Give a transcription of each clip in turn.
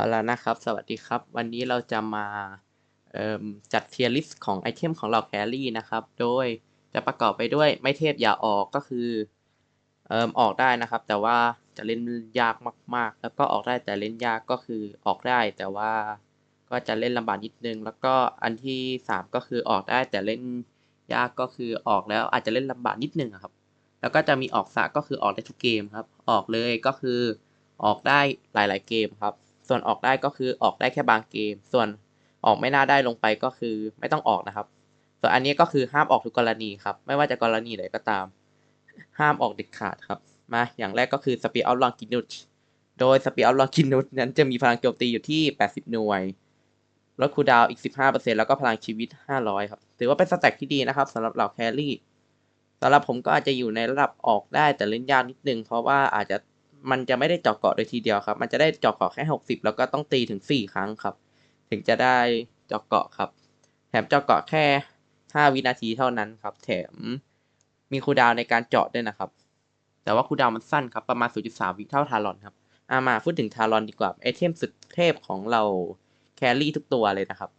เอาละนะครับ สวัสดีครับ วันนี้เราจะมาจัดเทียร์ลิสต์ของไอเทมของเหล่าแครี่นะครับ โดยจะประกอบไปด้วยไม่เทพอย่าออกก็คือออกได้นะครับ แต่ว่าจะเล่นยากมาก ๆ แล้วก็ออกได้แต่เล่นยากก็คือออกได้ แต่ว่าก็จะเล่นลำบากนิดนึง แล้วก็อันที่สามก็คือออกได้แต่เล่นยากก็คือออกแล้วอาจจะเล่นลำบากนิดนึงครับ แล้วก็จะมีออกสะก็คือออกได้ทุกเกมครับ ออกเลยก็คือออกได้หลาย ๆ เกมครับ ส่วนออกได้ก็คือออกได้แค่บางเกม ส่วนออกไม่น่าได้ลงไปก็คือไม่ต้องออกนะครับ ส่วนอันนี้ก็คือห้ามออกทุกกรณีครับ ไม่ว่าจะกรณีไหนก็ตาม ห้ามออกเด็ดขาดครับ มาอย่างแรกก็คือสปีดอาลองกินุชโดยสปีดอาลองกินุชนั้นจะมีพลังโจมตีอยู่ที่ 80 หน่วยลดคูดาวอีก 15%แล้วก็พลังชีวิต 500 ครับ ถือว่าเป็นสแต็กที่ดีนะครับสำหรับเหล่าแครี่สำหรับผมก็อาจจะอยู่ในระดับออกได้แต่เล่นยากนิดนึง เพราะว่าอาจจะ มันจะไม่ได้เจาะเกาะโดยทีเดียวครับ มันจะได้เจาะเกาะแค่ 60 แล้วก็ต้องตีถึง 4 ครั้งครับ ถึงจะได้เจาะเกาะครับ แถมเจาะเกาะแค่ 5 วินาทีเท่านั้นครับ แถมมีคูลดาวน์ในการเจาะด้วยนะครับ แต่ว่าคูลดาวน์มันสั้นครับ ประมาณ 0.3 วิเท่าทารอนครับอามาพูดถึงทารอนดีกว่าไอเทมสุดเทพของเราแครี่ทุกตัวเลยนะครับ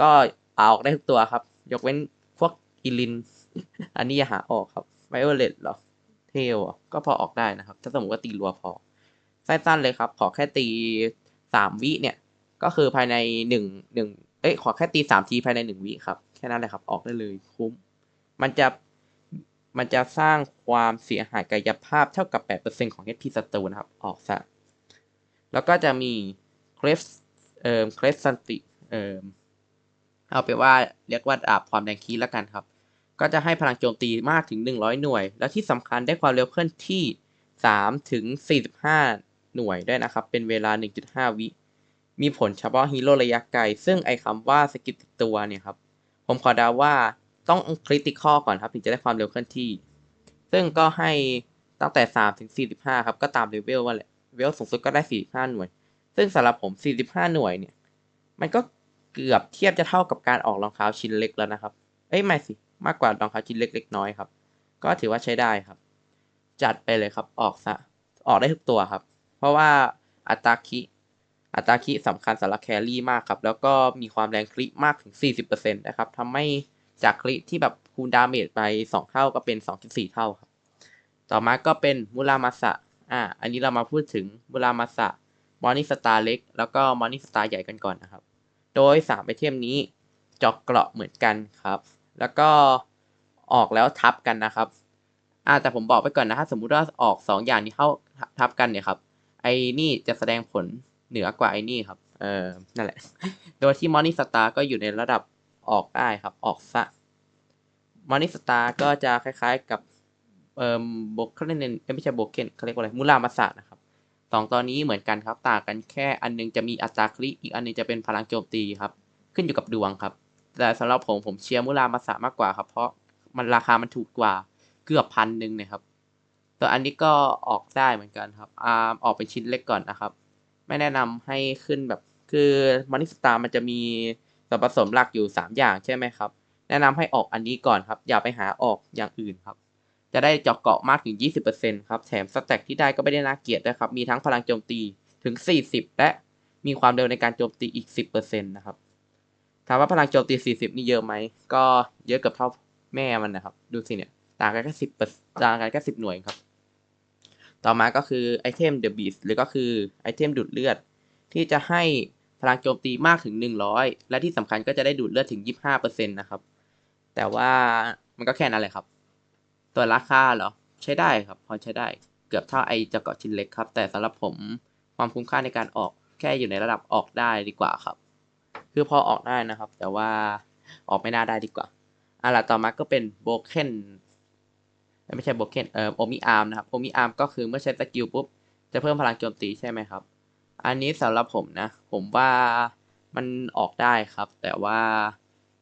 ก็เอาออกได้ทุกตัวครับ ยกเว้นพวกอิลิน อันนี้อย่าหาออกครับไวโอเลตหรอ เทลก็พอออกได้นะครับ ถ้าสมมติว่าตีรัวพอ สั้นๆเลยครับ ขอแค่ตีสามวิเนี่ย ก็คือภายในหนึ่งหนึ่งเอ้ยขอแค่ตีสามทีภายในหนึ่งวิครับ แค่นั้นแหละครับ ออกได้เลยคุ้ม มันจะมันจะสร้างความเสียหายกายภาพเท่ากับ 8%ของ HP ศัตรูนะครับ ออกซะ แล้วก็จะมีเครสเอ่อเครสซันติเอ่อเอาไปว่าเรียกว่าดาบความแรงคีแล้วกันครับ ก็จะให้พลังโจมตีมากถึง 100 หน่วย และที่สำคัญได้ความเร็วเคลื่อนที่ 3 ถึง 45 หน่วยด้วยนะครับ เป็นเวลา 1.5 วิ มีผลเฉพาะฮีโร่ระยะไกล ซึ่งไอคำว่าสกิลติดตัวเนี่ยครับ ผมขอดาว่าต้องคริติคอลก่อนครับ ถึงจะได้ความเร็วเคลื่อนที่ ซึ่งก็ให้ตั้งแต่ 3 ถึง 45 ครับ ก็ตามเลเวลว่าแหละเลเวลสูงสุดก็ได้ 45 หน่วย ซึ่งสำหรับผม 45 หน่วยเนี่ย มันก็เกือบเทียบจะเท่ากับการออกรองเท้าชิ้นเล็กแล้วนะครับ เอ้ยไม่สิ มากกว่ารองเท้าชิ้นเล็กเล็กน้อยครับ ก็ถือว่าใช้ได้ครับ จัดไปเลยครับออกซะออกได้ทุกตัวครับ เพราะว่าอัตราคิอัตราคิสำคัญสำหรับแครี่มากครับ แล้วก็มีความแรงคลิมากถึง 40%นะครับทำให้จากคลิที่แบบคูณดาเมจไป 2 เท่าก็เป็น 2.4 เท่าครับ ต่อมาก็เป็นมูรามาสะอ่า อันนี้เรามาพูดถึงมูรามาสะมอนิสตาเล็ก แล้วก็มอนิสตาใหญ่กันก่อนนะครับ โดย 3 ไอเทมนี้จอกเกราะเหมือนกันครับ แล้วก็ออกแล้วทับกันนะครับอ่าแต่ผมบอกไปก่อนนะถ้าสมมุติว่าออก 2 อย่างนี้เข้าทับกันเนี่ยครับ ไอ้นี่จะแสดงผลเหนือกว่าไอ้นี่ครับ เออนั่นแหละ โดยที่มอนิสตาร์ก็อยู่ในระดับออกได้ครับ ออกซะมอนิสตาร์ก็จะคล้ายๆกับเอ่อบกเขาเรียกเนไม่ใช่โบเกนเขาเรียกว่าอะไรมูรามาสะนะครับสองตอนนี้เหมือนกันครับ ต่างกันแค่อันนึงจะมีอัตราคลิอีกอันนึงจะเป็นพลังโจมตีครับ ขึ้นอยู่กับดวงครับ แต่สำหรับผมผมเชียร์มูรามาสะมากกว่าครับ เพราะมันราคามันถูกกว่าเกือบพันหนึ่งนะครับตัวอันนี้ก็ออกได้เหมือนกันครับอ่าออกเป็นชิ้นเล็กก่อนนะครับ ไม่แนะนำให้ขึ้นแบบคือมอนิสตามันจะมีส่วนผสมหลักอยู่ 3 อย่างใช่ไหมครับ แนะนำให้ออกอันนี้ก่อนครับ อย่าไปหาออกอย่างอื่นครับ จะได้เจาะเกาะมากถึง 20%ครับ แถมสแต็กที่ได้ก็ไม่ได้น่าเกลียดด้วยครับ มีทั้งพลังโจมตีถึง 40 และมีความเร็วในการโจมตีอีก 10%นะครับ ถามว่าพลังโจมตี 40 นี่เยอะไหม ก็เยอะเกับเท่าแม่มันนะครับ ดูสิเนี่ย ต่างกันแค่10ต่างกันแค่10หน่วยครับ ต่อมาก็คือไอเทม The Beast หรือก็คือไอเทมดูดเลือด ที่จะให้พลังโจมตีมากถึง 100 และที่สำคัญก็จะได้ดูดเลือดถึง 25%นะครับ แต่ว่ามันก็แค่นั้นแหละครับ ตัวราคาเหรอ ใช้ได้ครับ พอใช้ได้ เกือบเท่าไอจะเกาะชิ้นเล็กครับ แต่สำหรับผมความคุ้มค่าในการออกแค่อยู่ในระดับออกได้ดีกว่าครับ คือพอออกได้นะครับ แต่ว่าออกไม่น่าได้ดีกว่าอะละต่อมาก็เป็นโบเคนไม่ใช่โบเคนเอ่อโอมิอาร์มนะครับโอมิอาร์มก็คือเมื่อใช้สกิลปุ๊บจะเพิ่มพลังโจมตีใช่ไหมครับ อันนี้สำหรับผมนะ ผมว่ามันออกได้ครับ แต่ว่า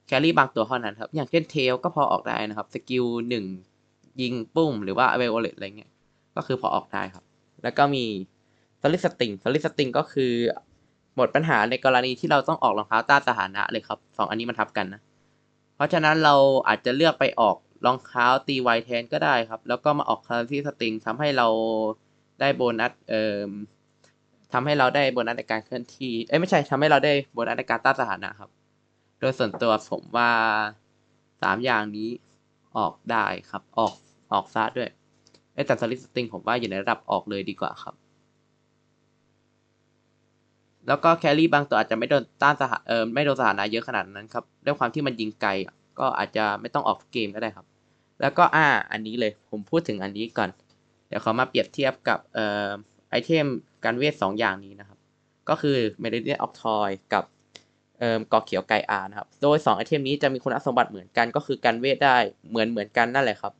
แครี่บางตัวเท่านั้นครับ อย่างเช่นเทลก็พอออกได้นะครับ สกิลหนึ่งยิงปุ้มหรือว่าเวโอเลตอะไรเงี้ย ก็คือพอออกได้ครับ แล้วก็มีสลิสติงสลิสติงก็คือ หมดปัญหาในกรณีที่เราต้องออกรองเท้าต้านสถานะเลยครับสองอันนี้มันทับกันนะ เพราะฉะนั้นเราอาจจะเลือกไปออกรองเท้าตีไวแทนก็ได้ครับ แล้วก็มาออกคาร์ที่สติงทำให้เราได้โบนัสเอ่อทำให้เราได้โบนัสในการเคลื่อนที่ เอ้ยไม่ใช่ทำให้เราได้โบนัสในการต้านสถานะครับ โดยส่วนตัวผมว่าสามอย่างนี้ออกได้ครับ ออกออกซะด้วยเอ้ยแต่สลิสติงผมว่าอยู่ในระดับออกเลยดีกว่าครับ แล้วก็แครี่บางตัวอาจจะไม่โดนต้านสถาเออไม่โดนสถานะเยอะขนาดนั้นครับด้วยความที่มันยิงไกลก็อาจจะไม่ต้องออกเกมก็ได้ครับ แล้วก็อ่าอันนี้เลยผมพูดถึงอันนี้ก่อน เดี๋ยวขามาเปรียบเทียบกับเอ่อไอเทมการเวทสองอย่างนี้นะครับ ก็คือ Meridian of Toy กับเอ่อกอเขียวไกอานะครับ โดย 2 ไอเทมนี้จะมีคุณสมบัติเหมือนกันก็คือการเวทได้เหมือนเหมือนกันนั่นแหละครับ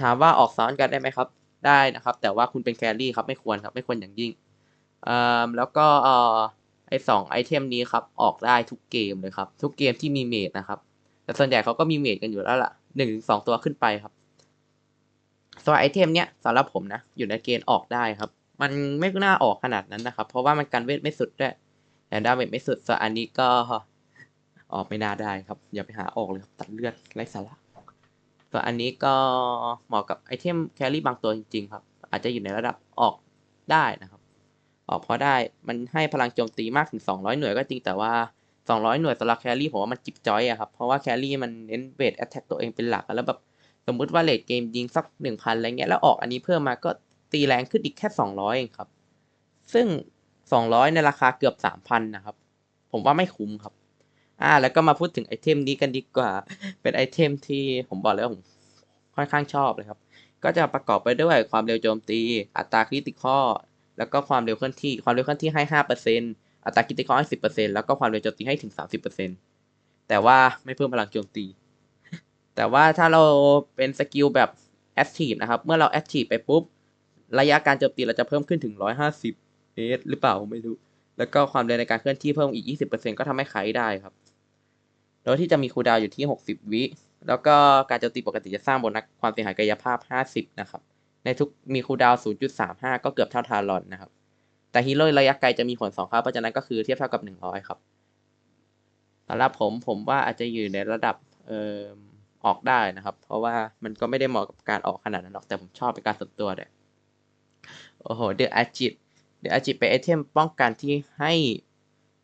ถามว่าออกซ้อนกันได้ไหมครับ ได้นะครับ แต่ว่าคุณเป็นแครี่ครับไม่ควรครับไม่ควรอย่างยิ่ง อ่อแล้วก็เอ่อไอสองไอเทมนี้ครับออกได้ทุกเกมเลยครับ ทุกเกมที่มีเมดนะครับ แต่ส่วนใหญ่เขาก็มีเมดกันอยู่แล้วล่ะหนึ่งสองตัวขึ้นไปครับส่วนไอเทมเนี้ยสำหรับผมนะ อยู่ในเกณฑ์ออกได้ครับ มันไม่น่าออกขนาดนั้นนะครับ เพราะว่ามันกันเวทไม่สุดด้วยแอนดาเวทไม่สุดส่วนอันนี้ก็ออกไม่น่าได้ครับ อย่าไปหาออกเลยครับตัดเลือดไร้สาระส่วนอันนี้ก็เหมาะกับไอเทมแครี่บางตัวจริงๆครับ อาจจะอยู่ในระดับออกได้นะครับ ออกเพราะได้มันให้พลังโจมตีมากถึง 200 หน่วยก็จริงแต่ว่า 200 หน่วยสำหรับแครี่ผมว่ามันจิบจอยอะครับ เพราะว่าแครี่มันเน้นเบสแอตแทกตัวเองเป็นหลักแล้วแบบสมมุติว่าเลดเกมยิงสัก 1,000 อะไรเงี้ยแล้วออกอันนี้เพิ่มมาก็ตีแรงขึ้นอีกแค่ 200 เองครับ ซึ่ง 200 ในราคาเกือบ 3,000 นะครับ ผมว่าไม่คุ้มครับ อ่า แล้วก็มาพูดถึงไอเทมนี้กันดีกว่า เป็นไอเทมที่ผมบอกเลยว่าผมค่อนข้างชอบเลยครับ ก็จะประกอบไปด้วยความเร็วโจมตี อัตราคริติคอล แล้วก็ความเร็วเคลื่อนที่ความเร็วเคลื่อนที่ให้ 5%อัตราคิติคอลให้10%แล้วก็ความเร็วโจมตีให้ถึง 30%แต่ว่าไม่เพิ่มพลังโจมตี แต่ว่าถ้าเราเป็นสกิลแบบ Active นะครับ เมื่อเรา Active ไปปุ๊บ ระยะการโจมตีเราจะเพิ่มขึ้นถึง 150เมตรหรือเปล่าไม่รู้ แล้วก็ความเร็วในการเคลื่อนที่เพิ่มอีก 20%ก็ทำให้ไขได้ครับ โดยที่จะมีคูดาวอยู่ที่ 60 วิ แล้วก็การโจมตีปกติจะสร้างโบนัสความเสียหายกายภาพ 50 นะครับ ในทุกมีคูลดาวน์ 0.35 ก็เกือบเท่าทารอนนะครับ แต่ฮีโร่ระยะไกลจะมีผล2ครับ เพราะฉะนั้นก็คือเทียบเท่ากับ 100 ครับสำหรับผมผมว่าอาจจะอยู่ในระดับเอ่อออกได้นะครับ เพราะว่ามันก็ไม่ได้เหมาะกับการออกขนาดนั้นหรอก แต่ผมชอบเป็นการส่วนตัวเลยโอ้โห เดอะอาจิต เดอะอาจิตเป็นไอเทมป้องกันที่ให้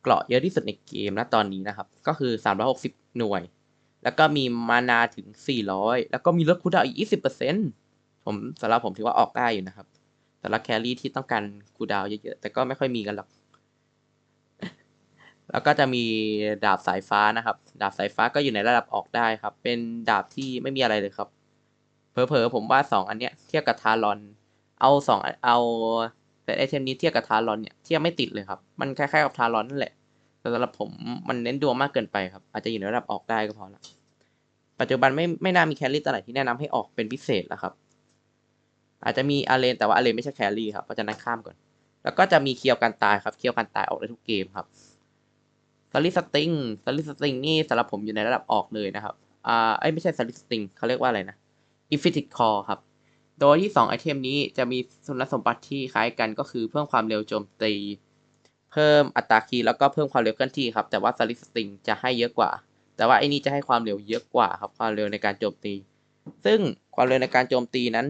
เกราะเยอะที่สุดในเกมณตอนนี้นะครับ ก็คือ 360 หน่วย แล้วก็มีมานาถึง 400 แล้วก็มีลดคูดาวน์อีก 20% ผมสำหรับผมถือว่าออกได้อยู่นะครับสำหรับแครี่ที่ต้องการคูดาวเยอะๆ แต่ก็ไม่ค่อยมีกันหรอก แล้วก็จะมีดาบสายฟ้านะครับ ดาบสายฟ้าก็อยู่ในระดับออกได้ครับ เป็นดาบที่ไม่มีอะไรเลยครับ เผลอๆผมว่าสองอันเนี้ยเทียบกับทารอน เอาสองเอาแต่ไอเทมนี้เทียบกับทารอนเนี่ยเทียบไม่ติดเลยครับ มันคล้ายๆกับทารอนนั่นแหละ แต่สำหรับผมมันเน้นดวงมากเกินไปครับ อาจจะอยู่ในระดับออกได้ก็พอละปัจจุบันไม่ไม่น่ามีแครี่ตัวไหนที่แนะนำให้ออกเป็นพิเศษแล้วครับ อาจจะมีอาเลนแต่ว่าอาเลนไม่ใช่แครี่ครับเพราะฉะนั้นข้ามก่อน แล้วก็จะมีเคียวกันตายครับเคียวกันตายออกได้ทุกเกมครับสลิสติงสลิสติงนี่สำหรับผมอยู่ในระดับออกเลยนะครับอ่าไอ้ไม่ใช่สลิสติงเขาเรียกว่าอะไรนะอิฟิติคอครับโดยที่2ไอเทมนี้จะมีคุณสมบัติที่คล้ายกันก็คือเพิ่มความเร็วโจมตี เพิ่มอัตราคีย์แล้วก็เพิ่มความเร็วเคลื่อนที่ครับแต่ว่าสลิสติงจะให้เยอะกว่า แต่ว่าไอ้นี่จะให้ความเร็วเยอะกว่าครับความเร็วในการโจมตี ซึ่งความเร็วในการโจมตีนั้น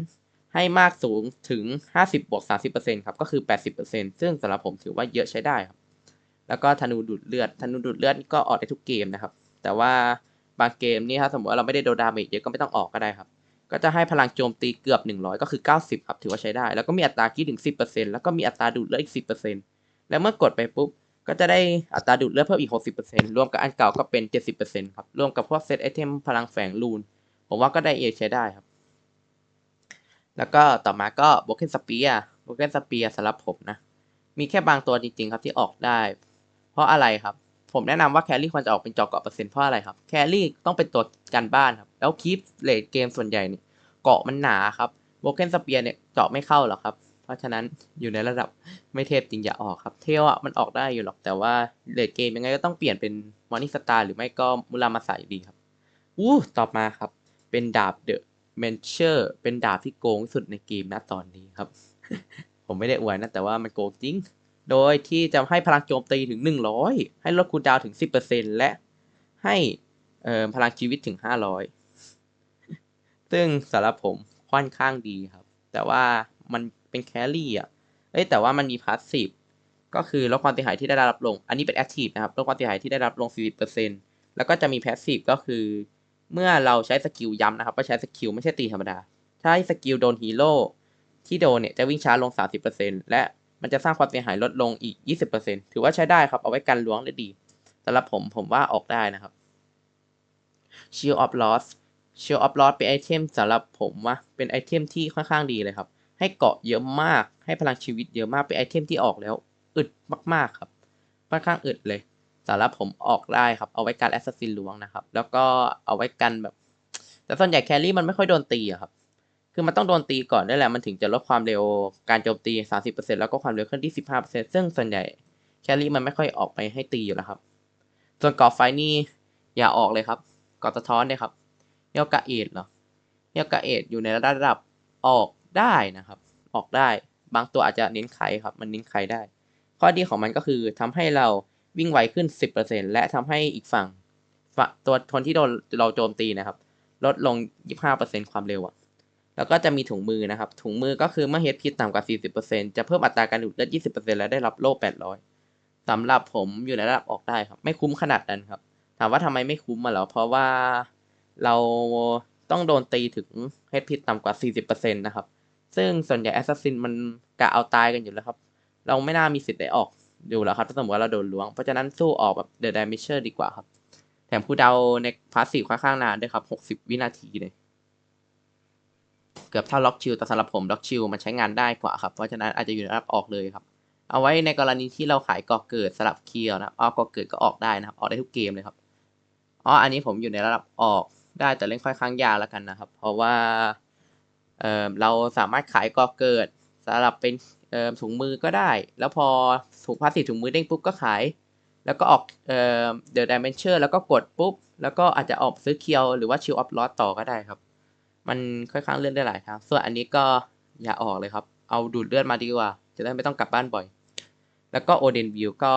ให้มากสูงถึง 50บวก30%ครับ ก็คือ 80%ซึ่งสำหรับผมถือว่าเยอะใช้ได้ครับ แล้วก็ธนูดูดเลือด ธนูดูดเลือดนี่ก็ออกได้ทุกเกมนะครับ แต่ว่าบางเกมนี่ถ้าสมมติว่าเราไม่ได้โดนดาเมจเยอะก็ไม่ต้องออกก็ได้ครับ ก็จะให้พลังโจมตีเกือบ 100 ก็คือ 90 ครับ ถือว่าใช้ได้ แล้วก็มีอัตราคิดถึง 10%แล้วก็มีอัตราดูดเลือดอีก 10%แล้วเมื่อกดไปปุ๊บ ก็จะได้อัตราดูดเลือดเพิ่มอีก 60%รวมกับอันเก่าก็เป็น 70%ครับ รวมกับพวกเซตไอเทมพลังแฝงรูน ผมว่าก็ได้เอใช้ได้ครับ แล้วก็ต่อมาก็โบเกนสเปียโบเกนสเปียสำหรับผมนะ มีแค่บางตัวจริงๆครับที่ออกได้ เพราะอะไรครับ ผมแนะนำว่าแครี่ควรจะออกเป็นจอเกาะเปอร์เซ็นต์เพราะอะไรครับ แครี่ต้องเป็นตัวกันบ้านครับ แล้วคีปเลดเกมส่วนใหญ่เนี่ยเกาะมันหนาครับโบเกนสเปียเนี่ยเจาะไม่เข้าหรอกครับ เพราะฉะนั้นอยู่ในระดับไม่เทพจริงอย่าออกครับ เทลอะมันออกได้อยู่หรอกแต่ว่าเลดเกมยังไงก็ต้องเปลี่ยนเป็นมอนิสตาหรือไม่ก็มุรามาสาอยู่ดีครับอู้ต่อมาครับ เป็นดาบเดอะ เมนเชอร์เป็นดาบที่โกงสุดในเกมณตอนนี้ครับ ผมไม่ได้อวยนะ แต่ว่ามันโกงจริง โดยที่จะให้พลังโจมตีถึง 100 ให้ลดคูลดาวน์ถึง 10%และให้เอ่อพลังชีวิตถึง 500 ซึ่งสำหรับผมค่อนข้างดีครับ แต่ว่ามันเป็นแครี่อะ เอ้ยแต่ว่ามันมีพาสซีฟก็คือลดความเสียหายที่ได้รับลง อันนี้เป็นแอคทีฟนะครับ ลดความเสียหายที่ได้รับลง 40%แล้วก็จะมีแพสซีฟก็คือ เมื่อเราใช้สกิลย้ำนะครับก็ใช้สกิลไม่ใช่ตีธรรมดา ถ้าให้สกิลโดนฮีโร่ที่โดนเนี่ยจะวิ่งช้าลง 30%และมันจะสร้างความเสียหายลดลงอีก 20%ถือว่าใช้ได้ครับ เอาไว้กันล้วงได้ดีสำหรับผมผมว่าออกได้นะครับ Shield of Loss Shield of Loss เป็นไอเทมสำหรับผมว่าเป็นไอเทมที่ค่อนข้างดีเลยครับ ให้เกาะเยอะมาก ให้พลังชีวิตเยอะมาก เป็นไอเทมที่ออกแล้ว อึดมากๆครับ ค่อนข้างอึดเลย สำหรับผมออกได้ครับ เอาไว้กันแอสซัสซินล้วงนะครับ แล้วก็เอาไว้กันแบบ แต่ส่วนใหญ่แครี่มันไม่ค่อยโดนตีอะครับ คือมันต้องโดนตีก่อนด้วยแหละ มันถึงจะลดความเร็วการโจมตี 30%แล้วก็ความเร็วขึ้นที่ 15%ซึ่งส่วนใหญ่แครี่มันไม่ค่อยออกไปให้ตีอยู่แล้วครับ ส่วนกอบไฟนี่อย่าออกเลยครับกอบสะท้อนเนี่ยครับเยอกาเอทเหรอเยอกาเอทอยู่ในระดับออกได้นะครับ ออกได้ บางตัวอาจจะเน้นไขครับ มันเน้นไขได้ ข้อดีของมันก็คือทำให้เรา วิ่งไวขึ้น 10%และทำให้อีกฝั่งตัวคนที่โดนเราโจมตีนะครับ ลดลง 25%ความเร็วอะแล้วก็จะมีถุงมือนะครับ ถุงมือก็คือเมื่อเฮดพิษต่ำกว่า 40%จะเพิ่มอัตราการดูดเลือด 20%และได้รับโล่ 800สำหรับผมอยู่ในระดับออกได้ครับ ไม่คุ้มขนาดนั้นครับ ถามว่าทำไมไม่คุ้มมาแล้วเพราะว่าเราต้องโดนตีถึงเฮดพิษต่ำกว่า 40%นะครับ ซึ่งส่วนใหญ่แอสซัสซินมันกะเอาตายกันอยู่แล้วครับ เราไม่น่ามีสิทธิ์ได้ออก อยู่แล้วครับถ้าสมมติว่าเราโดนล้วง เพราะฉะนั้นสู้ออกแบบเดอะดมิเชอร์ดีกว่าครับ แถมผู้เดาในพาสซีฟค่อนข้างนานด้วยครับ60วินาทีเลย เกือบเท่าล็อกชิลแต่สำหรับผมล็อกชิลมันใช้งานได้กว่าครับ เพราะฉะนั้นอาจจะอยู่ในระดับออกเลยครับ เอาไว้ในกรณีที่เราขายก่อเกิดสลับเคียวนะออกก่อเกิดก็ออกได้นะครับ ออกได้ทุกเกมเลยครับอ๋ออันนี้ผมอยู่ในระดับออกได้แต่เล่นค่อนข้างยากแล้วกันนะครับ เพราะว่าเออเราสามารถขายก่อเกิดสลับเป็น เออถุงมือก็ได้ แล้วพอถุงพลาสติกถุงมือเด้งปุ๊บก็ขาย แล้วก็ออกเอ่อเดอะดิเมนเชอร์แล้วก็กดปุ๊บ แล้วก็อาจจะออกซื้อเคียวหรือว่าชิลออฟลอสต่อก็ได้ครับ มันค่อนข้างเลื่อนได้หลายทางส่วนอันนี้ก็อย่าออกเลยครับ เอาดูดเลือดมาดีกว่า จะได้ไม่ต้องกลับบ้านบ่อย แล้วก็โอเดนวิวก็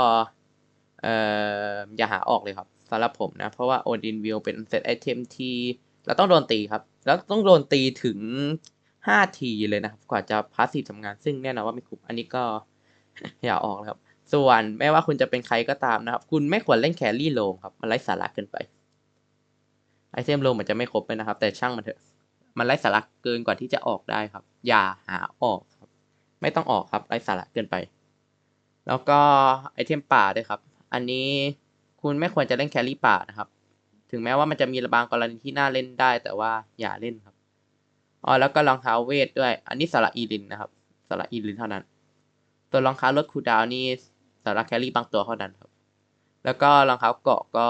เอ่ออย่าหาออกเลยครับสำหรับผมนะ เพราะว่าโอเดนวิวเป็นเซตไอเทมที่เราต้องโดนตีครับ แล้วต้องโดนตีถึง 5 ทีเลยนะครับ กว่าจะพาสซีฟทำงานซึ่งแน่นอนว่าไม่คุ้มอันนี้ก็อย่าออกนะครับ ส่วนไม่ว่าคุณจะเป็นใครก็ตามนะครับ คุณไม่ควรเล่นแครี่โลมครับ มันไร้สาระเกินไป ไอเทมโลมมันจะไม่ครบเลยนะครับ แต่ช่างมันเถอะ มันไร้สาระเกินกว่าที่จะออกได้ครับ อย่าหาออกครับ ไม่ต้องออกครับไร้สาระเกินไป แล้วก็ไอเทมป่าด้วยครับ อันนี้คุณไม่ควรจะเล่นแครี่ป่านะครับ ถึงแม้ว่ามันจะมีบางกรณีที่น่าเล่นได้แต่ว่าอย่าเล่นครับ อ๋อแล้วก็รองเท้าเวทด้วย อันนี้สาระอีลินนะครับสาระอีลินเท่านั้น ตัวรองเท้าลดคูลดาวน์นี่สาระแครี่บางตัวเท่านั้นครับ แล้วก็รองเท้าเกาะก็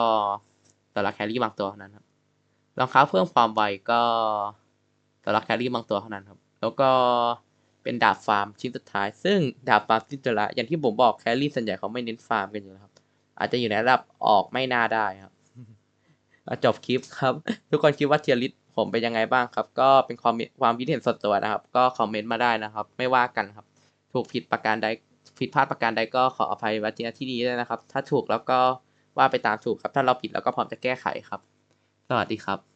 สาระแครี่บางตัวเท่านั้นครับรองเท้าเพิ่มความไวก็สาระแครี่บางตัวเท่านั้นครับ แล้วก็เป็นดาบฟาร์มชิ้นสุดท้าย ซึ่งดาบฟาร์มชิ้นสุดท้ายอย่างที่ผมบอกแครี่ส่วนใหญ่เขาไม่เน้นฟาร์มกันอยู่แล้วครับ อาจจะอยู่ในระดับออกไม่น่าได้ครับอะจบคลิปครับ ทุกคนคิดว่าเทียริส ผมเป็นยังไงบ้างครับ ก็เป็นความความคิดเห็นส่วนตัวนะครับ ก็คอมเมนต์มาได้นะครับ ไม่ว่ากันครับ ถูกผิดประการใดผิดพลาดประการใดก็ขออภัยไว้ที่ที่ดีด้วยนะครับ ถ้าถูกแล้วก็ว่าไปตามถูกครับ ถ้าเราผิดแล้วก็พร้อมจะแก้ไขครับ สวัสดีครับ